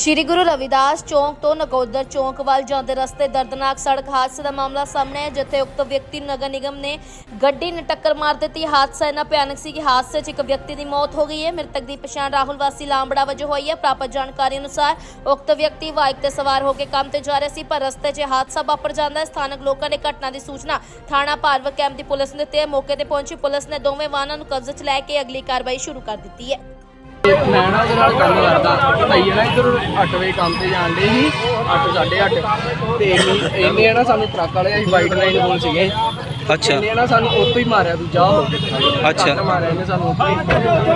ਸ਼੍ਰੀ ਗੁਰੂ ਰਵਿਦਾਸ ਚੌਂਕ ਤੋਂ ਨਕੋਦਰ ਚੌਂਕ ਵੱਲ ਜਾਂਦੇ ਰਸਤੇ ਦਰਦਨਾਕ ਸੜਕ ਹਾਦਸੇ ਦਾ ਮਾਮਲਾ ਸਾਹਮਣੇ ਹੈ ਜਿੱਥੇ ਉਕਤ ਵਿਅਕਤੀ ਨਗਰ ਨਿਗਮ ਨੇ ਗੱਡੀ ਨੇ ਟੱਕਰ ਮਾਰ ਦਿੱਤੀ। ਹਾਦਸਾ ਇੰਨਾ ਭਿਆਨਕ ਸੀ ਕਿ ਹਾਦਸੇ 'ਚ ਇੱਕ ਵਿਅਕਤੀ ਦੀ ਮੌਤ ਹੋ ਗਈ ਹੈ। ਮ੍ਰਿਤਕ ਦੀ ਪਛਾਣ ਰਾਹੁਲ ਵਾਸੀ ਲਾਂਬੜਾ ਵਜੋਂ ਹੋਈ ਹੈ। ਪ੍ਰਾਪਤ ਜਾਣਕਾਰੀ ਅਨੁਸਾਰ ਉਕਤ ਵਿਅਕਤੀ ਬਾਈਕ ਤੇ ਸਵਾਰ ਹੋ ਕੇ ਕੰਮ ਤੇ ਜਾ ਰਿਹਾ ਸੀ, ਪਰ ਰਸਤੇ 'ਚ ਹਾਦਸਾ ਵਾਪਰ ਜਾਂਦਾ ਹੈ। ਸਥਾਨਕ ਲੋਕਾਂ ਨੇ ਘਟਨਾ ਦੀ ਸੂਚਨਾ ਥਾਣਾ ਭਾਰਵ ਕੈਂਪ ਦੀ ਪੁਲਿਸ ਨੂੰ ਦਿੱਤੀ ਹੈ। ਮੌਕੇ ਤੇ ਪਹੁੰਚੀ ਪੁਲਿਸ ਨੇ ਦੋਵੇਂ ਵਾਹਨਾਂ ਨੂੰ ਕਬਜ਼ੇ 'ਚ ਲੈ ਕੇ ਅਗਲੀ ਕਾਰਵਾਈ ਸ਼ੁਰੂ ਕਰ ਦਿੱਤੀ ਹੈ। ਮੈਂ ਨਾ ਉਹਦੇ ਨਾਲ ਕੰਮ ਕਰਦਾ। ਭਾਈ ਨਾ ਇੱਧਰ 8 ਵਜੇ ਕੰਮ ਤੇ ਜਾਣ ਦੇ ਸੀ 8 8:30 ਤੇ ਇਹਨੇ- ਇਹਨੇ ਨਾ ਸਾਨੂੰ ਟਰੱਕ ਵਾਲੇ ਅਸੀਂ ਵਾਈਟ ਲਾਈਨ ਕੋਲ ਸੀਗੇ। ਅੱਛਾ। ਇਹਨੇ ਨਾ ਸਾਨੂੰ ਉੱਥੋਂ ਹੀ ਮਾਰਿਆ ਦੂਜਾ ਉਹ। ਅੱਛਾ। ਕੱਟ ਮਾਰਿਆ ਇਹਨੇ ਸਾਨੂੰ ਉੱਥੋਂ ਹੀ।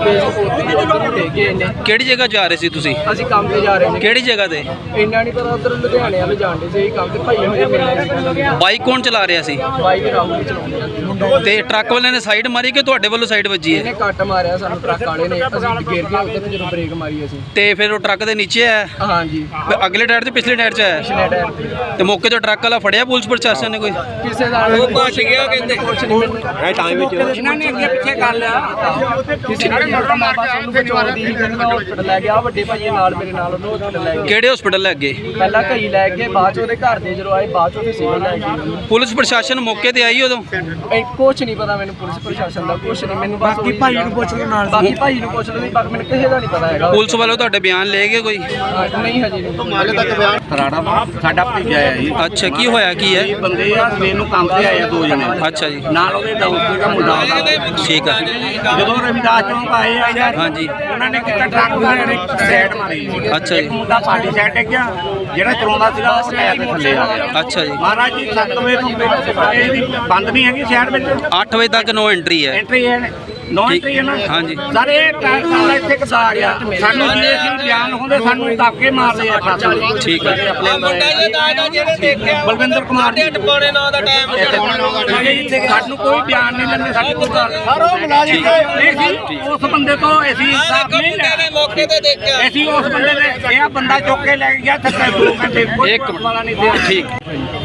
ਤੇ ਉੱਥੇ ਉੱਧਰ ਡੇਗੇ ਇਹਨੇ ਕਿਹੜੀ ਜਗ੍ਹਾ ਜਾ ਰਹੇ ਸੀ ਤੁਸੀਂ? ਅਸੀਂ ਕੰਮ ਤੇ ਜਾ ਰਹੇ ਨੇ। ਕਿਹੜੀ ਜਗ੍ਹਾ ਤੇ? ਇੰਨਾ ਨਹੀਂ ਪਤਾ ਉਧਰ ਲੁਧਿਆਣੇ ਵਾਲੇ ਜਾਂਦੇ ਸੀ ਕੰਮ ਤੇ ਭਾਈ ਮੇਰੇ ਮਿਲਣੇ ਸੀ ਬਾਈਕ ਕੌਣ ਚਲਾ ਰਿਹਾ ਸੀ? ਬਾਈਕ ਰਾਹੁਲ ਵੀ ਚਲਾਉਂਦੇ ਤੇ ਟਰੱਕ ਵਾਲੇ ਨੇ ਸਾਈਡ ਮਾਰੀ ਕਿ ਤੁਹਾਡੇ ਵੱਲੋਂ ਸਾਈਡ ਵੱਜੀ ਹੈ? ਇਹਨੇ ਕੱਟ ਮਾਰਿਆ ਸਾਨੂੰ ਟਰੱਕ ਵਾਲੇ ਨੇ। ਅਸੀਂ ਗਿਰ ਗਏ ਉੱਧਰ ਜਦੋਂ ਬ੍ਰੇਕ ਮਾਰੀ ਅਸੀਂ। ਤੇ ਫਿਰ ਉਹ ਟਰੱਕ ਦੇ ਨੀਚੇ ਆਇਆ? ਹਾਂਜੀ। ਫਿਰ ਅਗਲੇ ਟਾਇਰ ਤੇ ਪਿਛਲੇ ਟਾਇਰ 'ਚ ਆਇਆ? ਪਿਛਲੇ ਟਾਇਰ ਤੇ। ਤੇ ਮੌਕੇ ਤੇ ਟਰੱਕ ਵਾਲਾ ਫੜਿਆ ਪੁਲਿਸ ਪ੍ਰਸ਼ਾਸਨ ਨੇ ਕੋਈ? ਕਿਸੇ ਦਾ ਉਹ ਪਹੁੰਚ ਗਿਆ। ਕਹਿੰਦੇ ਕੁਛ ਨਹੀਂ ਇਹ ਟਾਈਮ ਵਿੱਚ ਇਹਨਾਂ ਨੇ ਅੱਗੇ ਪਿੱਛੇ ਕਰ ਲਿਆ। ਕਿਸੇ ਨੇ ਮਰਡਰ ਮਾਰ ਬਸ ਉਹਨੂੰ ਬਚਾਉਂਦੀ ਸੀ ਕਹਿੰਦਾ ਹਸਪੀਟਲ ਲੈ ਗਿਆ ਵੱਡੇ ਭਾਈ ਨਾਲ ਮੇਰੇ ਨਾਲ ਉਹਨੂੰ ਹਸਪੀਟਲ ਲੈ ਗਏ ਕਿਹੜੇ ਹਸਪੀਟਲ ਲੈ ਗਏ? ਪਹਿਲਾਂ ਘਈ ਲੈ ਕੇ ਬਾਅਦ ਚ ਉਹਦੇ ਘਰ ਦੇ ਜਦੋਂ ਆਏ ਬਾਅਦ ਚ ਉਹਦੇ ਸਿਵਲ ਲੈ ਗਏ। ਪੁਲਿਸ ਪ੍ਰਸ਼ਾਸਨ ਮੌਕੇ ਤੇ ਆਈ ਉਦੋਂ? ਇਹ ਕੁਛ ਨਹੀਂ ਪਤਾ ਮੈਨੂੰ ਪੁਲਿਸ ਪ੍ਰਸ਼ਾਸਨ ਦਾ ਕੁਛ ਨਹੀਂ ਮੈਨੂੰ ਬਾਕੀ ਭਾਈ ਨੂੰ ਪੁੱਛ ਲਓ ਨਾਲ। ਬਾਕੀ ਭਾਈ ਨੂੰ ਪੁੱਛ ਲਓ ਵੀ ਬਾਕੀ ਮੈਨੂੰ ਕਿਸੇ ਦਾ ਨਹੀਂ ਪਤਾ ਹੈਗਾ। ਪੁਲਿਸ ਵੱਲੋਂ ਤੁਹਾਡੇ ਬਿਆਨ ਲੈ ਗਏ ਕੋਈ? ਨਹੀਂ ਹਜੇ ਨਹੀਂ। ਹਾਲੇ ਤੱਕ ਬਿਆਨ ਖਰਾੜਾ ਵਾ, ਸਾਡਾ ਭਤੀਜਾ ਹੈ ਜੀ। ਅੱਛਾ ਕੀ ਹੋਇਆ ਕੀ ਹੈ? ਬੰਦੇ ਆ ਸਵੇਰ ਨੂੰ ਕੰਮ ਤੇ ਆਏ ਆ ਦੋ ਜਣੇ। ਅੱਛਾ ਜੀ। ਨਾਲ ਉਹਦੇ ਦੋਸਤ ਦਾ ਮੁੰਡਾ ਆਉਂਦਾ ਠੀਕ ਆ ਜਦੋਂ ਰਵਿਦਾਸ ਚੌਂਕ ਆਏ ਆ ਹਾਂਜੀ। ਉਹਨਾਂ ਨੇ ਕਿਤੇ ਟਰੱਕ ਵਾਲੇ ਨੇ ਸਾਈਡ ਮਾਰੀ। ਅੱਛਾ ਜੀ। ਮੁੰਡਾ ਸਾਡੀ ਸਾਈਡ ਟਿਕ ਗਿਆ। ਜਿਹੜਾ ਚਲਾਉਂਦਾ ਸੀਗਾ ਉਹ ਟਾਇਰ ਦੇ ਥੱਲੇ ਆ ਗਿਆ। ਅੱਛਾ ਜੀ। ਮਹਾਰਾਜ ਜੀ 7 ਵਜੇ ਤੋਂ ਬੰਦ ਨਹੀਂ ਹੈਗੀ ਸ਼ਹਿਰ ਵਿੱਚ? 8 ਵਜੇ ਤੱਕ ਨੋ ਐਂਟਰੀ ਹੈ। ਐਂਟਰੀ ਹੈ। ਨੋ ਠੀਕ। ਐਂਟਰੀ ਹੈ ਨਾ? ਹਾਂਜੀ। ਸਰ ਇਹ ਟਰੱਕ ਵਾਲਾ ਇੱਥੇ ਕਿੱਦਾਂ ਆ। ਗਿਆ ਸਾਨੂੰ ਜੇ ਅਸੀਂ ਬਿਆਨ ਹੁੰਦੇ ਸਾਨੂੰ ਧੱਕੇ ਮਾਰਦੇ ਆ। ਟਰੱਕ ਵਾਲੇ ਠੀਕ ਹੈ ਮੁੰਡਾ ਇਹ ਦਾਦਾ ਜਿਹੜੇ ਦੇਖਿਆ। ਬਲਵਿੰਦਰ ਕੁਮਾਰ ਜੀ। ਪੌਣੇ 9 ਦਾ ਟਾਈਮ ਸਾਨੂੰ ਕੋਈ ਬਿਆਨ ਨਹੀਂ ਦਿੰਦੇ ਸਾਡੇ ਕੋਲ ਸਾਰੋ ਮੁਲਾਜ਼ਮ ਸੀ ਉਸ ਬੰਦੇ ਤੋਂ ਅਸੀਂ ਇਨਸਾਫ ਨਹੀਂ ਲੈਣਾ। ਮੌਕੇ ਤੇ ਦੇਖਿਆ। ਅਸੀਂ ਉਸ ਬੰਦੇ ਦੇ ਇਹ ਬੰਦਾ ਚੁੱਕ ਕੇ ਲੈ ਗਿਆ ਥੱਕੇ ਦੋ ਘੰਟੇ ਕੋਈ ਵਾਲਾ ਨਹੀਂ ਦੇ ਠੀਕ।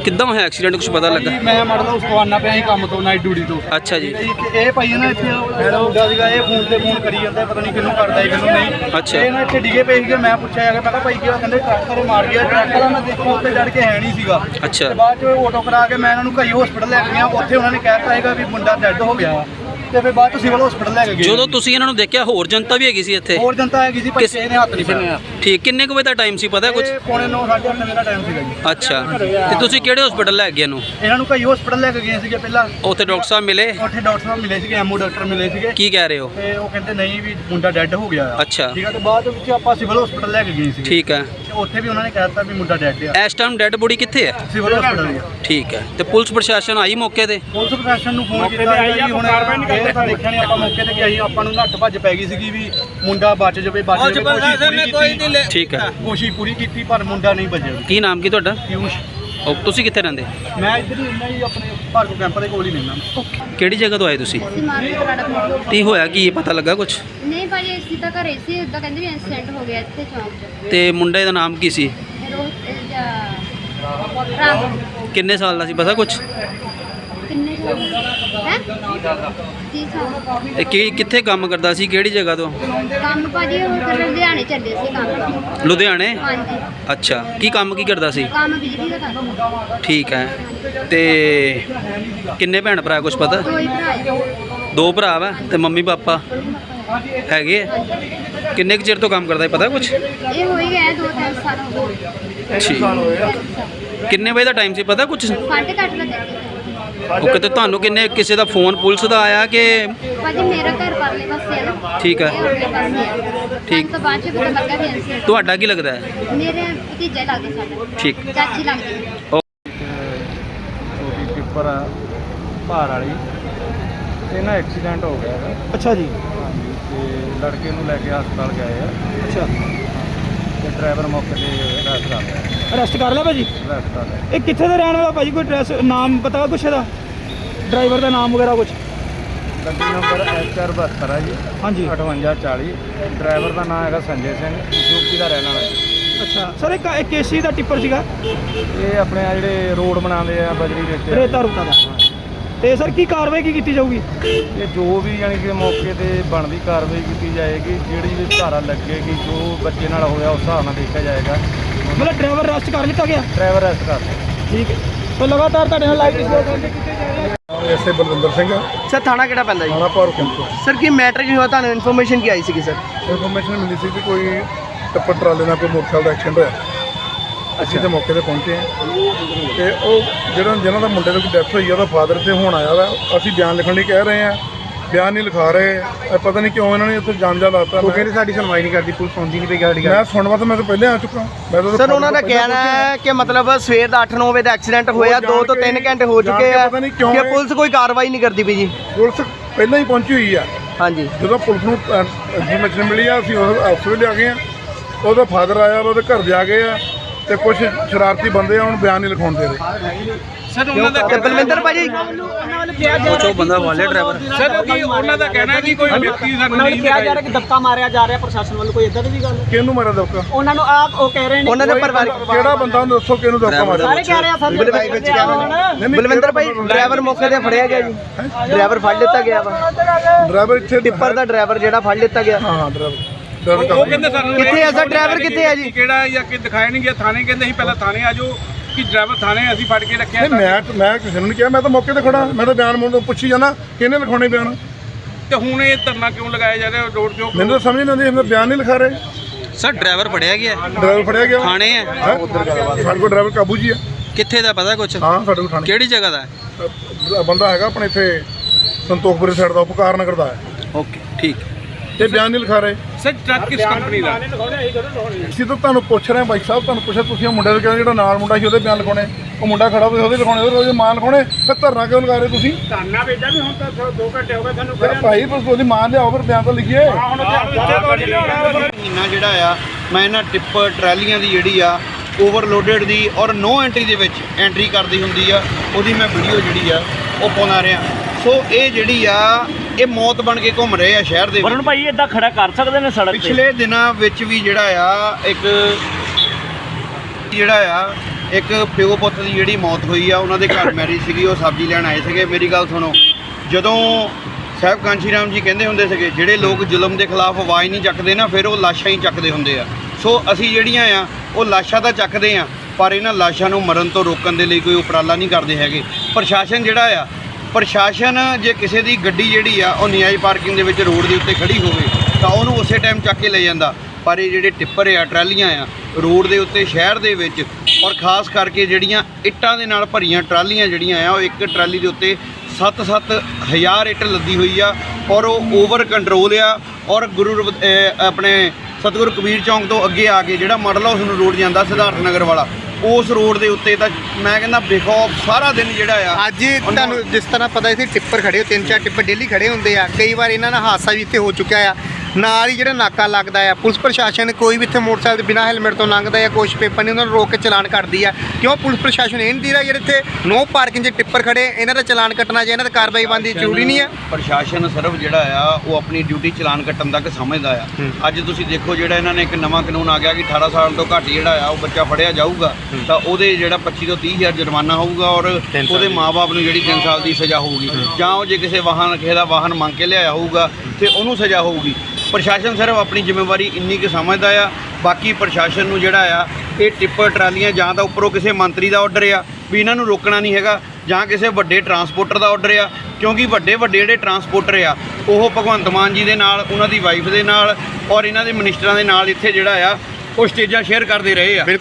ਕਿੱਦਾਂ ਹੋਇਆ ਐਕਸੀਡੈਂਟ? ਕੁਝ ਪਤਾ ਲੱਗਾ? ਮੈਂ ਮੜਦਾ ਉਸ ਤੋਂ ਆਨਾ ਪਿਆ ਸੀ ਕੰਮ ਤੋਂ ਨਾਈਟ ਡਿਊਟੀ ਤੋਂ। ਅੱਛਾ ਜੀ। ਤੇ ਇਹ ਭਾਈ ਨਾ ਇੱਥੇ ਜਿਹੜਾ ਮੁੰਡਾ ਸੀਗਾ ਇਹ ਫੋਨ ਤੇ ਫੋਨ ਕਰੀ ਜਾਂਦਾ ਪਤਾ ਨਹੀਂ ਕਿਹਨੂੰ ਕਰਦਾ ਹੈ ਕਿਹਨੂੰ ਨਹੀਂ। ਅੱਛਾ। ਇਹ ਨਾ ਇੱਥੇ ਡਿਗੇ ਪਏ ਸੀਗੇ ਮੈਂ ਪੁੱਛਿਆ ਹੈਗਾ ਮੈਂ ਕਿਹਾ ਭਾਈ ਕੀ ਹੋਇਆ ਕਹਿੰਦੇ ਟਰੱਕ ਵਾਲੇ ਮਾਰ ਗਿਆ ਟਰੱਕ ਵਾਲਾ ਮੈਂ ਦੇਖੋ ਉੱਤੇ ਚੜ ਕੇ ਹੈ ਨਹੀਂ ਸੀਗਾ। ਅੱਛਾ। ਤੇ ਬਾਅਦ ਚ ਆਟੋ ਕਰਾ ਕੇ ਮੈਂ ਇਹਨਾਂ ਨੂੰ ਕਈ ਹਸਪੀਟਲ ਲੈ ਕੇ ਗਿਆ ਉੱਥੇ ਉਹਨਾਂ ਨੇ ਕਹਿਤਾ ਹੈਗਾ ਵੀ ਮੁੰਡਾ ਡੈੱਡ ਹੋ ਗਿਆ। ਤੇ ਫਿਰ ਬਾਅਦ ਚ ਸਿਵਲ ਹਸਪੀਟਲ ਲੈ ਕੇ ਗਏ। ਜਦੋਂ ਤੁਸੀਂ ਇਹਨਾਂ ਨੂੰ ਦੇਖਿਆ ਹੋਰ ਜਨਤਾ ਵੀ ਹੈਗੀ ਸੀ ਇੱਥੇ? ਹੋਰ ਜਨਤਾ ਹੈਗੀ ਸੀ ਭਾਈ ਕਿਸ- ਨੇ ਹੱਥ ਨਹੀਂ ਪਾਇਆ ਠੀਕ ਕਿੰਨੇ ਕੁ ਵਜੇ ਦਾ ਟਾਈਮ ਸੀ ਪਤਾ ਕੁਝ ਇਹ ਪੌਣੇ 9 8:30 ਵਜੇ ਦਾ ਟਾਈਮ ਸੀਗਾ ਜੀ। ਅੱਛਾ ਤੇ ਤੁਸੀਂ ਕਿਹੜੇ ਹਸਪੀਟਲ ਲੈ ਗਏ ਇਹਨੂੰ? ਇਹਨਾਂ ਨੂੰ ਕਈ ਹਸਪੀਟਲ ਲੈ ਕੇ ਗਏ ਸੀਗੇ ਪਹਿਲਾਂ। ਉੱਥੇ ਡਾਕਟਰ ਸਾਹਿਬ ਮਿਲੇ? ਉੱਥੇ ਡਾਕਟਰ ਸਾਹਿਬ ਮਿਲੇ ਸੀਗੇ ਐਮਓ ਡਾਕਟਰ ਮਿਲੇ ਸੀਗੇ। ਕੀ ਕਹਿ ਰਹੇ ਹੋ? ਤੇ ਉਹ ਕਹਿੰਦੇ ਨਹੀਂ ਵੀ ਮੁੰਡਾ ਡੈੱਡ ਹੋ ਗਿਆ ਆ। ਅੱਛਾ। ਠੀਕ ਆ ਤੇ ਬਾਅਦ ਵਿੱਚ ਆਪਾਂ ਸਿਵਲ ਹਸਪੀਟਲ ਲੈ ਕੇ ਗਏ ਸੀ ਠੀਕ ਹੈ ਉੱਥੇ ਵੀ ਉਹਨਾਂ ਨੇ ਕਹਿ ਦਿੱਤਾ ਵੀ ਮੁੰਡਾ ਡੈੱਡ ਆ। ਇਸ ਟਾਈਮ ਡੈੱਡ ਬੋਡੀ ਕਿੱਥੇ ਹੈ ਸਿਵਲ ਹਸਪੀਟਲ ਠੀਕ ਹੈ ਤੇ ਪੁਲਿਸ ਪ੍ਰਸ਼ਾਸਨ ਆਈ ਮੌਕੇ ਤੇ? ਪੁਲਿਸ ਪ੍ਰਸ਼ਾਸਨ ਨੂੰ ਫੋਨ ਕੀਤਾ ਜੀ ਹੁਣ ਇਹ ਤਾਂ ਦੇਖਿਆ ਨਹੀਂ ਆਪਾਂ ਮੌਕੇ ਤੇ ਗਏ ਸੀ ਆਪਾਂ ਨੂੰ ਨੱਠ ਭੱਜ ਪੈ ਗਈ ਸੀਗੀ ਵੀ ਮੁੰਡਾ ਬਚ ਜਾਵੇ ਬਚ ਜਾਵੇ ਕੋਸ਼ਿਸ਼ ਪੂਰੀ ਕੀਤੀ। ਠੀਕ ਹੈ। ਕੋਸ਼ਿਸ਼ ਪੂਰੀ ਕੀਤੀ ਪਰ ਮੁੰਡਾ ਨਹੀਂ ਬਚਿਆ। ਕੀ ਨਾਮ ਕੀ ਤੁਹਾਡਾ? ਪਿਊਸ਼। ਉਹ ਤੁਸੀਂ ਕਿੱਥੇ ਰਹਿੰਦੇ? ਮੈਂ ਇੱਧਰ ਹੀ ਇੰਨਾ ਹੀ ਆਪਣੇ ਭਾਰਗੋ ਕੈਂਪ ਦੇ ਕੋਲ ਹੀ ਰਹਿੰਦਾ। ਕਿਹੜੀ ਜਗ੍ਹਾ ਤੋਂ ਆਏ ਤੁਸੀਂ? ਅਸੀਂ ਮਾਰੂ ਕਰਾੜਾ ਪਹੁੰਚ ਕੀ ਹੋਇਆ? ਕੀ ਇਹ ਪਤਾ ਲੱਗਾ ਕੁਝ ਨਹੀਂ ਭਾਜੀ ਅਸੀਂ ਤਾਂ ਘਰੇ ਸੀ ਉਦਾਂ ਕਹਿੰਦੇ ਵੀ ਐਕਸੀਡੈਂਟ ਹੋ ਗਿਆ ਇੱਥੇ ਚੌਂਕ 'ਚ। ਤੇ ਮੁੰਡੇ ਦਾ ਨਾਮ ਕੀ ਸੀ? ਇਹ ਜਾਂ ਕਿੰਨੇ ਸਾਲ ਦਾ ਸੀ? ਪਤਾ ਕੁਝ ਕਿੰਨੇ ਸਾਲ ਹੈ? ਸਾਲ ਤੇ ਕੀ ਕਿੱਥੇ ਕੰਮ ਕਰਦਾ ਸੀ? ਕਿਹੜੀ ਜਗ੍ਹਾ ਤੋਂ? ਕੰਮ ਭਾਜੀ ਉਹ ਕਰ ਲੁਧਿਆਣੇ ਚੱਲੇ ਸੀ ਕੰਮ। ਲੁਧਿਆਣੇ? ਹਾਂਜੀ। ਅੱਛਾ। ਕੀ ਕੰਮ ਕੀ ਕਰਦਾ ਸੀ? ਕੰਮ ਬਿਜਲੀ ਦਾ ਕਰਦਾ ਠੀਕ ਹੈ। ਤੇ ਕਿੰਨੇ ਭੈਣ ਭਰਾ ਕੁਝ ਪਤਾ? ਕੋਈ ਭਰਾ ਹੈ। ਦੋ ਭਰਾ ਵਾ ਤੇ ਮੰਮੀ ਪਾਪਾ ਹੈਗੇ ਆ? ਕਿੰਨੇ ਕੁ ਚਿਰ ਤੋਂ ਕੰਮ ਕਰਦਾ ਪਤਾ ਕੁਝ ਇਹ ਹੋ ਹੀ ਗਿਆ ਦੋ ਤਿੰਨ ਸਾਲ ਹੋ ਗਏ। ਠੀਕ। ਕਿੰਨੇ ਵਜੇ ਦਾ ਟਾਈਮ ਸੀ? ਪਤਾ ਕੁਝ ਸਾਢੇ ਅੱਠ ਦਾ ਉਹ ਕਿਤੇ ਤੁਹਾਨੂੰ ਕਿੰਨੇ ਕਿਸੇ ਦਾ ਫੋਨ ਪੁਲਿਸ ਦਾ ਆਇਆ ਕਿ ਭਾਜੀ ਮੇਰਾ ਘਰ ਪਰਲੇ ਪਾਸੇ ਹੈ ਨਾ। ਠੀਕ ਹੈ। ਇਹ ਅਗਲੇ ਪਾਸੇ ਹੈ ਠੀਕ। ਤਾਂ ਬਾਅਦ ਚ ਪਤਾ ਲੱਗਾ ਵੀ ਐਕਸੀਡੈਂਟ ਤੁਹਾਡਾ ਕੀ ਲੱਗਦਾ ਹੈ? ਮੇਰੇ ਭਤੀਜਾ ਲੱਗਦਾ ਸਾਡਾ। ਠੀਕ। ਚਾਚੀ ਲੱਗਦੀ। ਛੋਟੀ ਟਿੱਪਰ ਆ ਭਾਰ ਵਾਲੀ। ਤੇ ਨਾ ਐਕਸੀਡੈਂਟ ਹੋ ਗਿਆ ਹੈ ਅੱਛਾ ਜੀ। ਤੇ ਲੜਕੇ ਨੂੰ ਲੈ ਕੇ ਹਸਪਤਾਲ ਗਏ ਆ। ਅੱਛਾ। ਤੇ ਡਰਾਈਵਰ ਮੌਕੇ ਤੇ ਅਰੈਸਟ ਕਰ ਲਿਆ। ਅਰੈਸਟ ਕਰ ਲਿਆ ਭਾਜੀ? ਅਰੈਸਟ ਕਰ ਲਿਆ। ਇਹ ਕਿੱਥੇ ਦਾ ਰਹਿਣ ਵਾਲਾ ਭਾਜੀ? ਕੋਈ ਐਡਰੈਸ ਨਾਮ ਪਤਾ ਕੁਛ ਇਹਦਾ? ਡਰਾਈਵਰ ਦਾ ਨਾਮ ਵਗੈਰਾ ਕੁਛ? ਗੱਡੀ ਨੰਬਰ HR 72 ਹੈ ਜੀ। ਹਾਂਜੀ। 5840 ਡਰਾਈਵਰ ਦਾ ਨਾਮ ਹੈਗਾ ਸੰਜੇ ਸਿੰਘ। ਯੂਪੀ ਦਾ ਰਹਿਣ ਵਾਲਾ ਜੀ। ਅੱਛਾ। ਸਰ ਇੱਕ ਏਸੀ ਦਾ ਟਿੱਪਰ ਸੀਗਾ। ਇਹ ਆਪਣੇ ਆ ਜਿਹੜੇ ਰੋਡ ਬਣਾਉਂਦੇ ਆ ਬਜਰੀ ਰੇਤੇ ਰੇਤਾ ਰੂਤਾ ਦਾ। ਤੇ ਸਰ ਕੀ ਕਾਰਵਾਈ ਕੀ ਕੀਤੀ ਜਾਊਗੀ? ਇਹ ਜੋ ਵੀ ਯਾਨੀ ਕਿ ਮੌਕੇ ਤੇ ਬਣਦੀ ਕਾਰਵਾਈ ਕੀਤੀ ਜਾਏਗੀ ਜਿਹੜੀ ਵੀ ਧਾਰਾ ਲੱਗੇਗੀ ਜੋ ਬੱਚੇ ਨਾਲ ਹੋਇਆ ਉਸ ਹਿਸਾਬ ਨਾਲ ਦੇਖਿਆ ਜਾਏਗਾ। ਮਤਲਬ ਡਰਾਈਵਰ ਅਰੈਸਟ ਕਰ ਲਿੱਤਾ ਗਿਆ? ਡਰਾਈਵਰ ਅਰੈਸਟ ਕਰ। ਠੀਕ ਹੈ। ਤਾਂ ਲਗਾਤਾਰ ਤੁਹਾਡੇ ਨਾਲ ਲਾਈਵ ਇਸ ਕੀਤੇ ਜਾ ਰਹੇ ਐਸੇ ਬਲਵਿੰਦਰ ਸਿੰਘ ਸਰ ਥਾਣਾ ਕਿਹੜਾ ਪੈਂਦਾ ਜੀ? ਥਾਣਾ ਪਾਰ ਕੈਂਪ ਸਰ ਕੀ ਮੈਟਰ ਕੀ ਹੋਇਆ ਤੁਹਾਨੂੰ? ਇਨਫੋਰਮੇਸ਼ਨ ਕੀ ਆਈ ਸੀਗੀ ਸਰ? ਇਨਫੋਰਮੇਸ਼ਨ ਮਿਲੀ ਸੀ ਕਿ ਕੋਈ ਟੱਪਰ ਟਰਾਲੇ ਨਾਲ ਕੋਈ ਮੋਟਰਸਾਈਕਲ ਦਾ ਐਕਸੀਡੈਂਟ ਹੋਇਆ। ਅਸੀਂ ਤੇ ਮੌਕੇ ਤੇ ਪਹੁੰਚੇ ਹਾਂ। ਤੇ ਉਹ ਜਿਹੜਾ ਜਿਹਨਾਂ ਦਾ ਮੁੰਡੇ ਦੀ ਡੈਥ ਹੋਈ ਆ ਉਹਦਾ ਫਾਦਰ ਤੇ ਹੁਣ ਆਇਆ ਵਾ। ਅਸੀਂ ਬਿਆਨ ਲਿਖਣ ਲਈ ਕਹਿ ਰਹੇ ਆ ਬਿਆਨ ਨਹੀਂ ਲਿਖਾ ਰਹੇ। ਇਹ ਪਤਾ ਨਹੀਂ ਕਿਉਂ ਇਹਨਾਂ ਨੇ ਉੱਥੇ ਜਾਮ ਜਾ ਲਾਤਾ। ਉਹ ਕਹਿੰਦੇ ਸਾਡੀ ਸੁਣਵਾਈ ਨਹੀਂ ਕਰਦੀ ਪੁਲਿਸ ਆਉਂਦੀ ਨਹੀਂ ਪਈ ਸਾਡੀ ਮੈਂ ਸੁਣਵਾ ਤਾਂ ਮੈਂ ਤਾਂ ਪਹਿਲੇ ਆ ਚੁੱਕਾ। ਮੈਂ ਤਾਂ ਸਰ ਉਹਨਾਂ ਦਾ ਕਹਿਣਾ ਹੈ ਕਿ ਮਤਲਬ ਸਵੇਰ ਦਾ 8-9 ਵਜੇ ਦਾ ਐਕਸੀਡੈਂਟ ਹੋਇਆ 2 ਤੋਂ 3 ਘੰਟੇ ਹੋ ਚੁੱਕੇ ਕੇ ਆ ਪਤਾ ਨਹੀਂ ਕਿਉਂ ਕਿ ਪੁਲਿਸ ਕੋਈ ਕਾਰਵਾਈ ਨਹੀਂ ਕਰਦੀ ਪਈ ਜੀ। ਪੁਲਿਸ ਪਹਿਲਾਂ ਹੀ ਪਹੁੰਚੀ ਹੋਈ ਆ। ਹਾਂਜੀ। ਜਦੋਂ ਪੁਲਿਸ ਨੂੰ ਇਨਫੋਰਮੇਸ਼ਨ ਮਿਲੀ ਆ ਅਸੀਂ ਉਸ ਵੇਲੇ ਆ ਗਏ ਆ। ਉਹਦਾ ਫਾਦਰ ਆਇਆ ਉਹਦੇ ਘਰ ਜਾ ਗਏ ਆ। ਤੇ ਕੁਝ ਸ਼ਰਾਰਤੀ ਬੰਦੇ ਆ ਹੁਣ ਬਿਆਨ ਨਹੀਂ ਲਿਖਾਉਣ ਦੇ ਰਹੇ। ਸਰ ਉਹਨਾਂ ਦਾ ਤੇ ਬਲਵਿੰਦਰ ਭਾਜੀ? ਉਹ ਚੋ ਬੰਦਾ ਵਾਲੇ ਡਰਾਈਵਰ। ਸਰ ਕੀ ਉਹਨਾਂ ਦਾ ਕਹਿਣਾ ਹੈ ਕਿ ਕੋਈ ਵਿਅਕਤੀ ਸਾਨੂੰ ਨਹੀਂ ਕਿਹਾ ਜਾ ਰਿਹਾ ਕਿ ਧੱਕਾ ਮਾਰਿਆ ਜਾ ਰਿਹਾ ਪ੍ਰਸ਼ਾਸਨ ਵੱਲੋਂ ਕੋਈ ਇਦਾਂ ਦੀ ਵੀ ਗੱਲ? ਕਿਹਨੂੰ ਮਾਰਿਆ ਦਬਕਾ? ਉਹਨਾਂ ਨੂੰ ਆਪ ਉਹ ਕਹਿ ਰਹੇ ਨੇ। ਉਹਨਾਂ ਦੇ ਪਰਿਵਾਰ ਕਿਹੜਾ ਬੰਦਾ ਉਹਨੂੰ ਦੱਸੋ ਕਿਹਨੂੰ ਦਬਕਾ ਮਾਰਿਆ? ਸਾਰੇ ਕਹਿ ਰਹੇ ਆ ਸਾਨੂੰ ਬਲਵਿੰਦਰ ਭਾਈ? ਡਰਾਈਵਰ ਮੌਕੇ ਤੇ ਫੜਿਆ ਗਿਆ ਜੀ। ਡਰਾਈਵਰ ਫੜ ਲਿੱਤਾ ਗਿਆ ਵਾ। ਡਰਾਈਵਰ ਇੱਥੇ ਟਿੱਪਰ ਦਾ ਡਰਾਈਵਰ ਜਿਹੜਾ ਫੜ ਲਿੱਤਾ ਗਿਆ। ਹਾਂ ਹਾਂ ਡਰਾਈਵਰ। ਡਰਾਈਵਰ ਉਹ ਕੰਮ ਕਹਿੰਦੇ ਸਾਨੂੰ ਕਿੱਥੇ ਸਰ? ਡਰਾਈਵਰ ਕਿੱਥੇ ਆ ਜੀ? ਕਿਹੜਾ ਜਾਂ ਕਿ ਦਿਖਾਇਆ ਨਹੀਂ ਗਿਆ ਥਾਣੇ ਕਹਿੰਦੇ ਅਸੀਂ ਪਹਿਲਾਂ ਥਾਣੇ ਆ ਜਾਓ ਕਿ ਡਰਾਈਵਰ ਥਾਣੇ ਅਸੀਂ ਫੜ ਕੇ ਰੱਖਿਆ ਨਹੀਂ ਮੈਂ ਮੈਂ ਕਿਸੇ ਨੂੰ ਨਹੀਂ ਕਿਹਾ ਮੈਂ ਤਾਂ ਮੌਕੇ ਤੇ ਖੜਾ ਮੈਂ ਤਾਂ ਬਿਆਨ ਮੁੰਡੇ ਨੂੰ ਪੁੱਛੀ ਜਾਣਾ ਕਿਹਨੇ ਲਿਖਾਉਣੇ ਬਿਆਨ? ਤੇ ਹੁਣ ਇਹ ਧਰਨਾ ਕਿਉਂ ਲਗਾਇਆ ਜਾ ਰਿਹਾ ਰੋਡ ਤੇ ਮੈਨੂੰ ਤਾਂ ਸਮਝ ਨਹੀਂ ਆਉਂਦੀ ਮੈਂ ਬਿਆਨ ਨਹੀਂ ਲਿਖਾ ਰਹੇ। ਸਰ ਡਰਾਈਵਰ ਫੜਿਆ ਗਿਆ। ਹੈ? ਡਰਾਈਵਰ ਫੜਿਆ ਗਿਆ। ਥਾਣੇ ਹੈ ਹੈਂ? ਸਾਡੇ ਕੋਲ ਡਰਾਈਵਰ ਕਾਬੂ ਜੀ ਆ। ਕਿੱਥੇ ਦਾ ਪਤਾ ਕੁਛ? ਹਾਂ ਸਾਡੇ ਕੋਲ ਥਾਣੇ। ਕਿਹੜੀ ਜਗ੍ਹਾ ਦਾ? ਹੈ ਬੰਦਾ ਹੈਗਾ ਆਪਣੇ ਇੱਥੇ ਸੰਤੋਖਪੁਰ ਸਾਈਡ ਦਾ ਉਪਕਾਰ ਨਗਰ ਦਾ ਹੈ। ਓਕੇ ਠੀਕ। ਇਹ ਬਿਆਨ ਨਹੀਂ ਲਿਖਾ ਰਹੇ। ਸਰ ਟਰੱਕ ਕਿਸ ਕੰਪਨੀ ਦਾ? ਅਸੀਂ ਤਾਂ ਤੁਹਾਨੂੰ ਪੁੱਛ ਰਹੇ ਹਾਂ ਬਾਈ ਸਾਹਿਬ ਤੁਹਾਨੂੰ ਪੁੱਛਿਆ ਤੁਸੀਂ ਉਹ ਮੁੰਡੇ ਦੇ ਕਹਿੰਦੇ ਜਿਹੜਾ ਨਾਲ ਮੁੰਡਾ ਸੀ ਉਹਦੇ ਬਿਆਨ ਲਿਖਾਉਣੇ। ਉਹ ਮੁੰਡਾ ਖੜਾ ਹੋਵੇ ਉਹਦੇ ਲਿਖਾਉਣੇ ਉਹਦੇ ਉਹਦੇ ਮਾਂ ਲਿਖਾਉਣੇ ਫਿਰ ਧਰਨਾ ਕਿਉਂ ਲਗਾ ਰਹੇ ਤੁਸੀਂ? ਧਰਨਾ ਵੇਚਦਾ ਵੀ ਹੁਣ ਤਾਂ 2 ਘੰਟੇ ਹੋ ਗਏ ਸਾਨੂੰ ਫਿਰ ਭਾਈ ਬਸ ਉਹਦੀ ਮਾਂ ਲਿਆਓ ਫਿਰ ਬਿਆਨ ਤਾਂ ਲਿਖੀਏ। ਮਹੀਨਾ ਜਿਹੜਾ ਆ ਮੈਂ ਇਹਨਾਂ ਟਿੱਪਰ ਟਰਾਲੀਆਂ ਦੀ ਜਿਹੜੀ ਆ ਓਵਰਲੋਡਡ ਦੀ ਔਰ ਨੋ ਐਂਟਰੀ ਦੇ ਵਿੱਚ ਐਂਟਰੀ ਕਰਦੀ ਹੁੰਦੀ ਆ ਉਹਦੀ ਮੈਂ ਵੀਡੀਓ ਜਿਹੜੀ ਆ ਉਹ ਪਾਉਣਾ ਰਿਹਾ। ਸੋ ਇਹ ਜਿਹੜੀ ਆ ਇਹ ਮੌਤ ਬਣ ਕੇ ਘੁੰਮ ਰਹੇ ਆ ਸ਼ਹਿਰ ਦੇ ਵਿੱਚ। ਭਾਈ ਇਦਾਂ ਖੜਾ ਕਰ ਸਕਦੇ ਨੇ ਸੜਕ ਪਿਛਲੇ ਦਿਨਾਂ ਵਿੱਚ ਵੀ ਜਿਹੜਾ ਆ ਇੱਕ ਜਿਹੜਾ ਆ ਇੱਕ ਪਿਓ ਪੁੱਤ ਦੀ ਜਿਹੜੀ ਮੌਤ ਹੋਈ ਆ ਉਹਨਾਂ ਦੇ ਘਰ ਮੈਰਿਜ ਸੀਗੀ ਉਹ ਸਬਜ਼ੀ ਲੈਣ ਆਏ ਸੀਗੇ। ਮੇਰੀ ਗੱਲ ਸੁਣੋ ਜਦੋਂ ਸਾਹਿਬ ਕਾਂਸ਼ੀ ਰਾਮ ਜੀ ਕਹਿੰਦੇ ਹੁੰਦੇ ਸੀਗੇ ਜਿਹੜੇ ਲੋਕ ਜ਼ੁਲਮ ਦੇ ਖਿਲਾਫ ਆਵਾਜ਼ ਨਹੀਂ ਚੱਕਦੇ ਨਾ ਫਿਰ ਉਹ ਲਾਸ਼ਾਂ ਹੀ ਚੱਕਦੇ ਹੁੰਦੇ ਆ। ਸੋ ਅਸੀਂ ਜਿਹੜੀਆਂ ਆ ਉਹ ਲਾਸ਼ਾਂ ਤਾਂ ਚੱਕਦੇ ਆ ਪਰ ਇਹਨਾਂ ਲਾਸ਼ਾਂ ਨੂੰ ਮਰਨ ਤੋਂ ਰੋਕਣ ਦੇ ਲਈ ਕੋਈ ਉਪਰਾਲਾ ਨਹੀਂ ਕਰਦੇ ਹੈਗੇ। ਪ੍ਰਸ਼ਾਸਨ ਜਿਹੜਾ ਆ ਪ੍ਰਸ਼ਾਸਨ ਜੇ ਕਿਸੇ ਦੀ ਗੱਡੀ ਜਿਹੜੀ ਆ, ਉਹ ਨਿਆਜ ਪਾਰਕਿੰਗ ਦੇ ਵਿੱਚ ਰੋਡ ਦੇ ਉੱਤੇ ਖੜੀ ਹੋਵੇ, ਤਾਂ ਉਹਨੂੰ ਉਸੇ ਟਾਈਮ ਚੱਕ ਕੇ ਲੈ ਜਾਂਦਾ। ਪਰ ਇਹ ਜਿਹੜੇ ਟਿੱਪਰ ਆ, ਟਰਾਲੀਆਂ ਆ, ਰੋਡ ਦੇ ਉੱਤੇ, ਸ਼ਹਿਰ ਦੇ ਵਿੱਚ, ਔਰ ਖਾਸ ਕਰਕੇ ਜਿਹੜੀਆਂ ਇੱਟਾਂ ਦੇ ਨਾਲ ਭਰੀਆਂ ਟਰਾਲੀਆਂ ਜਿਹੜੀਆਂ ਆ, ਉਹ ਇੱਕ ਟਰਾਲੀ ਦੇ ਉੱਤੇ 7-7 ਹਜ਼ਾਰ ਇੱਟ ਲੱਦੀ ਹੋਈ ਆ, ਔਰ ਉਹ ਓਵਰ ਕੰਟਰੋਲ ਆ, ਔਰ ਗੁਰੂ ਆਪਣੇ ਸਤਿਗੁਰੂ ਕਬੀਰ ਚੌਂਕ ਤੋਂ ਅੱਗੇ ਆ ਕੇ ਜਿਹੜਾ ਮਾਡਲ ਹਾਊਸ ਨੂੰ ਰੋਡ ਜਾਂਦਾ, ਸਿਧਾਰਥ ਨਗਰ ਵਾਲਾ। ਉਸ ਰੋਡ ਦੇ ਉੱਤੇ ਤਾਂ ਮੈਂ ਕਹਿੰਦਾ ਬੇਖੌਫ ਸਾਰਾ ਦਿਨ ਜਿਹੜਾ ਆ ਅੱਜ ਤੁਹਾਨੂੰ ਜਿਸ ਤਰ੍ਹਾਂ ਪਤਾ ਸੀ ਟਿੱਪਰ ਖੜੇ ਹੋ ਤਿੰਨ ਚਾਰ ਟਿੱਪਰ ਡੇਲੀ ਖੜੇ ਹੁੰਦੇ ਆ। ਕਈ ਵਾਰ ਇਹਨਾਂ ਨਾਲ ਹਾਦਸਾ ਵੀ ਇੱਥੇ ਹੋ ਚੁੱਕਿਆ ਆ। ਨਾਲ ਹੀ ਜਿਹੜਾ ਨਾਕਾ ਲੱਗਦਾ ਆ ਪੁਲਿਸ ਪ੍ਰਸ਼ਾਸਨ ਕੋਈ ਵੀ ਇੱਥੇ ਮੋਟਰਸਾਈਕਲ ਦੇ ਬਿਨਾਂ ਹੈਲਮਟ ਤੋਂ ਲੰਘਦਾ ਆ ਕੁਛ ਪੇਪਰ ਨਹੀਂ ਉਹਨਾਂ ਨੂੰ ਰੋਕ ਕੇ ਚਲਾਨ ਕਰਦੀ ਆ। ਕਿਉਂ ਪੁਲਿਸ ਪ੍ਰਸ਼ਾਸਨ ਇਹ ਨਹੀਂ ਦੀ ਰਿਹਾ ਜਿਹੜੇ ਇੱਥੇ ਨੋ ਪਾਰਕਿੰਗ 'ਚ ਟਿੱਪਰ ਖੜੇ ਇਹਨਾਂ ਦਾ ਚਲਾਨ ਕੱਟਣਾ ਜਾਂ ਇਹਨਾਂ ਤੇ ਕਾਰਵਾਈ ਬੰਦੀ ਜ਼ਰੂਰੀ ਨਹੀਂ ਆ? ਪ੍ਰਸ਼ਾਸਨ ਸਿਰਫ ਜਿਹੜਾ ਆ ਉਹ ਆਪਣੀ ਡਿਊਟੀ ਚਲਾਨ ਕੱਟਣ ਤੱਕ ਸਮਝਦਾ ਆ। ਅੱਜ ਤੁਸੀਂ ਦੇਖੋ ਜਿਹੜਾ ਇਹਨਾਂ ਨੇ ਇੱਕ ਨਵਾਂ ਕਾਨੂੰਨ ਆ ਗਿਆ ਕਿ 18 ਸਾਲ ਤੋਂ ਘੱਟ ਜਿਹੜਾ ਆ ਉਹ ਬੱਚਾ ਫੜਿਆ ਜਾਊਗਾ। ਤਾਂ ਉਹਦੇ ਜਿਹੜਾ 25 ਤੋਂ 30 ਹਜ਼ਾਰ ਜੁਰਮਾਨਾ ਹੋਊਗਾ ਔਰ ਉਹਦੇ ਮਾਪੇ ਨੂੰ ਜਿਹੜੀ 3 ਸਾਲ ਦੀ ਸਜ਼ਾ ਹੋਊਗੀ। ਜਾਂ ਉਹ ਜੇ ਕਿਸੇ ਵਾਹਨ ਕਿਸੇ ਦਾ ਵਾਹਨ ਮੰਗ ਕੇ ਲਿਆਇਆ ਹੋਊਗਾ ਤੇ ਉਹਨੂੰ ਸਜ਼ਾ ਹੋਊਗੀ। ਪ੍ਰਸ਼ਾਸਨ ਸਿਰਫ ਆਪਣੀ ਜ਼ਿੰਮੇਵਾਰੀ ਇੰਨੀ ਕੁ ਸਮਝਦਾ ਆ, ਬਾਕੀ ਪ੍ਰਸ਼ਾਸਨ ਨੂੰ ਜਿਹੜਾ ਆ, ਇਹ ਟਿੱਪਰ ਟਰਾਲੀਆਂ ਜਾਂ ਤਾਂ ਉੱਪਰੋਂ ਕਿਸੇ ਮੰਤਰੀ ਦਾ ਆਰਡਰ ਆ, ਵੀ ਇਹਨਾਂ ਨੂੰ ਰੋਕਣਾ ਨਹੀਂ ਹੈਗਾ, ਜਾਂ ਕਿਸੇ ਵੱਡੇ ਟਰਾਂਸਪੋਰਟਰ ਦਾ ਆਰਡਰ ਆ, ਕਿਉਂਕਿ ਵੱਡੇ ਵੱਡੇ ਜਿਹੜੇ ਟਰਾਂਸਪੋਰਟਰ ਆ, ਉਹ ਭਗਵੰਤ ਮਾਨ ਜੀ ਦੇ ਨਾਲ, ਉਹਨਾਂ ਦੀ ਵਾਈਫ ਦੇ ਨਾਲ ਔਰ ਇਹਨਾਂ ਦੇ ਮਿਨਿਸਟਰਾਂ ਦੇ ਨਾਲ ਇੱਥੇ ਜਿਹੜਾ ਆ, ਉਹ ਸਟੇਜਾਂ ਸ਼ੇਅਰ ਕਰਦੇ ਰਹੇ ਆ।